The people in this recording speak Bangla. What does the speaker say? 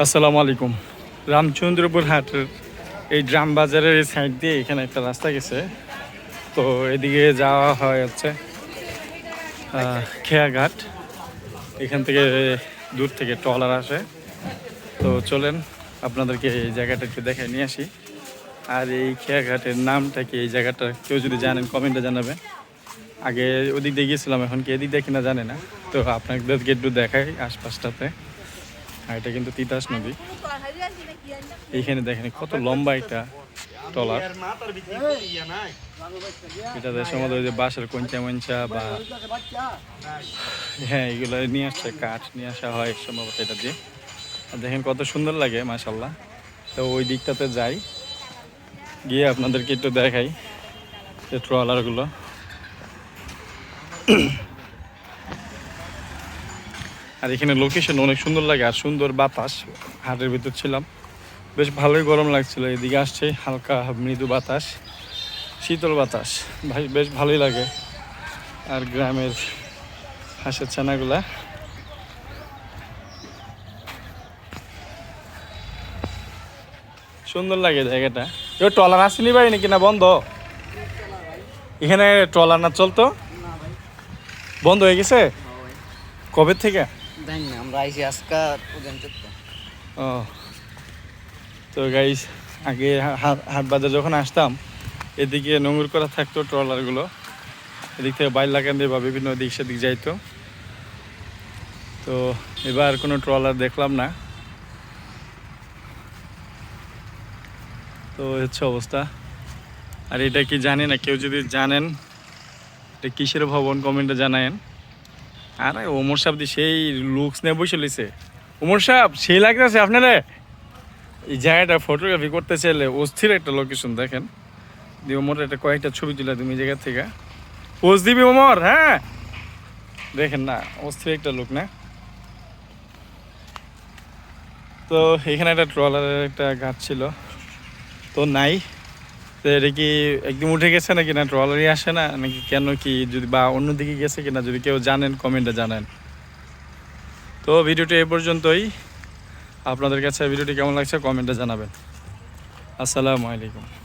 আসসালামু আলাইকুম। রামচন্দ্রপুর হাটের এই ড্রাম বাজারের এই সাইড দিয়ে এখানে একটা রাস্তা গেছে। তো এদিকে যাওয়া হয় হচ্ছে খেয়াঘাট। এখান থেকে দূর থেকে ট্রলার আসে। তো চলেন, আপনাদেরকে এই জায়গাটা একটু দেখায় নিয়ে আসি। আর এই খেয়াঘাটের নামটা কি, এই জায়গাটা কেউ যদি জানেন কমেন্টে জানাবেন। আগে ওদিক দিয়ে গিয়েছিলাম, এখন কি এদিক দিয়ে কিনা জানে না। তো আপনাদেরকে একটু দেখাই আশপাশটাতে। আর এটা কিন্তু তিতাস নদী। এইখানে দেখেন কত লম্বা একটা টলার। এটা দেশের মধ্যে ওই যে বাঁশের কঞ্চা মঞ্চা বা হ্যাঁ এগুলো নিয়ে আসছে কাঠ নিয়ে আসা হয় সম্ভবত এটা দিয়ে। আর দেখেন কত সুন্দর লাগে মাশাল্লাহ তো ওই দিকটাতে যাই গিয়ে আপনাদেরকে একটু দেখাই যে ট্রলারগুলো আর এখানে লোকেশন অনেক সুন্দর লাগে আর সুন্দর বাতাস। হাটের ভিতর ছিলাম। বেশ ভালোই গরম লাগছিল এদিকে আসছে হালকা মৃদু বাতাস শীতল বাতাস। ভাই বেশ ভালোই লাগে। আর গ্রামের হাঁসের ছানাগুলা। সুন্দর লাগে জায়গাটা। কেউ ট্রলার আসেনি ভাই নাকি না বন্ধ? এখানে ট্রলার না চলতো? বন্ধ হয়ে গেছে? কবে থেকে? আমরা ও, তো গাইস আগে হাট বাজার যখন আসতাম, এদিকে নোংর করা থাকতো ট্রলারগুলো এদিক থেকে বাইর লাগান দিয়ে বা বিভিন্ন দিক সেদিক যাইতো। তো এবার কোনো ট্রলার দেখলাম না। তো হচ্ছে অবস্থা। আর এটা কি জানি না, কেউ যদি জানেন, এটা কিসের ভবন কমেন্টে জানায়েন। আর ওমর সাহেব দি সেই লুকস নিয়ে বসে লিছে ওমর সাহেব, সেই লাগতেছে আপনারা? এই জায়গাটা ফটোগ্রাফি করতে চাইলে অস্থির একটা লোকেশন দেখেন। দিয়ে ওমর একটা কয়েকটা ছবি তুলে তুমি জায়গা থেকে। পোজ দিবি ওমর হ্যাঁ? দেখেন না, অস্থির একটা লোক না? তো এখানে একটা ট্রলারের একটা ঘাট ছিল। তো নাই। তো এটা কি একদম উঠে গেছে নাকি না? ট্রলারই আসে না? নাকি কেন কি যদি বা অন্যদিকে গেছে কিনা যদি কেউ জানেন কমেন্টে জানেন। তো ভিডিওটি এ পর্যন্তই। আপনাদের কাছে ভিডিওটি কেমন লাগছে কমেন্টে জানাবেন। আসসালামু আলাইকুম।